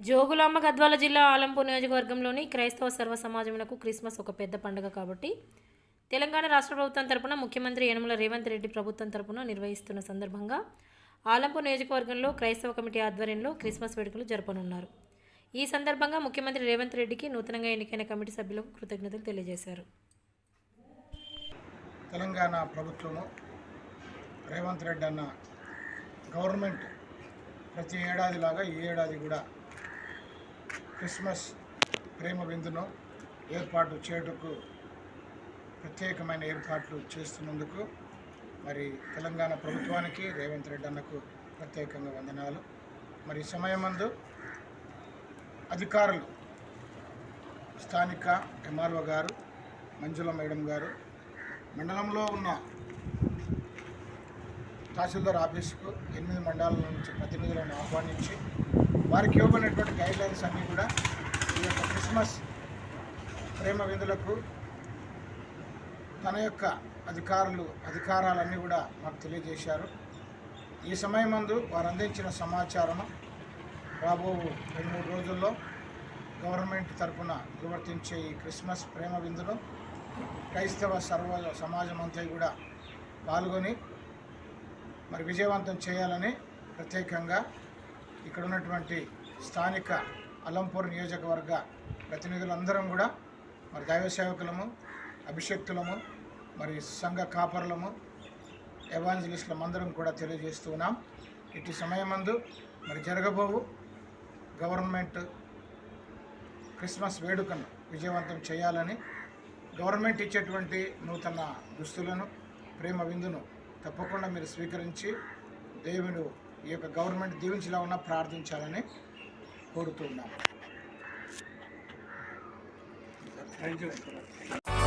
జోగులాంబ గద్వాల జిల్లా ఆలంపూర్ నియోజకవర్గంలోని క్రైస్తవ సర్వ సమాజమునకు క్రిస్మస్ ఒక పెద్ద పండుగ కాబట్టి తెలంగాణ రాష్ట్ర ప్రభుత్వం తరపున ముఖ్యమంత్రి యనమల రేవంత్ రెడ్డి ప్రభుత్వం తరపున నిర్వహిస్తున్న సందర్భంగా ఆలంపూర్ నియోజకవర్గంలో క్రైస్తవ కమిటీ ఆధ్వర్యంలో క్రిస్మస్ వేడుకలు జరపనున్నారు. ఈ సందర్భంగా ముఖ్యమంత్రి రేవంత్ రెడ్డికి నూతనంగా ఎన్నికైన కమిటీ సభ్యులకు కృతజ్ఞతలు తెలియజేశారు. తెలంగాణ ప్రభుత్వము రేవంత్ రెడ్డి అన్న గవర్నమెంట్ ప్రతి ఏడాదిలాగా ఈ ఏడాది కూడా క్రిస్మస్ ప్రేమ విందును ఏర్పాటు చేయుటకు ప్రత్యేకమైన ఏర్పాట్లు చేస్తున్నందుకు మరి తెలంగాణ ప్రభుత్వానికి రేవంత్ రెడ్డి అన్నకు ప్రత్యేకంగా వందనాలు. మరి సమయమందు అధికారులు స్థానిక ఎంఆర్ఓ గారు మంజుల మేడం గారు మండలంలో ఉన్న తహసీల్దార్ ఆఫీస్కు ఎనిమిది మండలాల నుంచి ప్రతినిధులను ఆహ్వానించి వారికి ఇవ్వబడినటువంటి గైడ్లైన్స్ అన్నీ కూడా ఈ యొక్క క్రిస్మస్ ప్రేమ విధులకు తన యొక్క అధికారులు అధికారాలన్నీ కూడా మాకు తెలియజేశారు. ఈ సమయం ముందు వారు అందించిన సమాచారము రాబో రెండు మూడు రోజుల్లో గవర్నమెంట్ తరపున నిర్వర్తించే ఈ క్రిస్మస్ ప్రేమ విందులో క్రైస్తవ సర్వ సమాజం అంతా కూడా పాల్గొని మరి విజయవంతం చేయాలని ప్రత్యేకంగా ఇక్కడ ఉన్నటువంటి స్థానిక అలంపూర్ నియోజకవర్గ ప్రతినిధులందరం కూడా మరి దైవ సేవకులము అభిషక్తులము మరి సంఘ కాపరులము ఎవాంజలిస్టులం అందరం కూడా తెలియజేస్తూ ఉన్నాం. ఇటు సమయమందు మరి జరగబోవు గవర్నమెంట్ క్రిస్మస్ వేడుకను విజయవంతం చేయాలని గవర్నమెంట్ ఇచ్చేటువంటి నూతన దుస్తులను ప్రేమ విందును తప్పకుండా మీరు స్వీకరించి దేవుని ఈ యొక్క గవర్నమెంట్ దీవించేలా ఉన్న ప్రార్థించాలని కోరుతున్నాం థ్యాంక్ యూ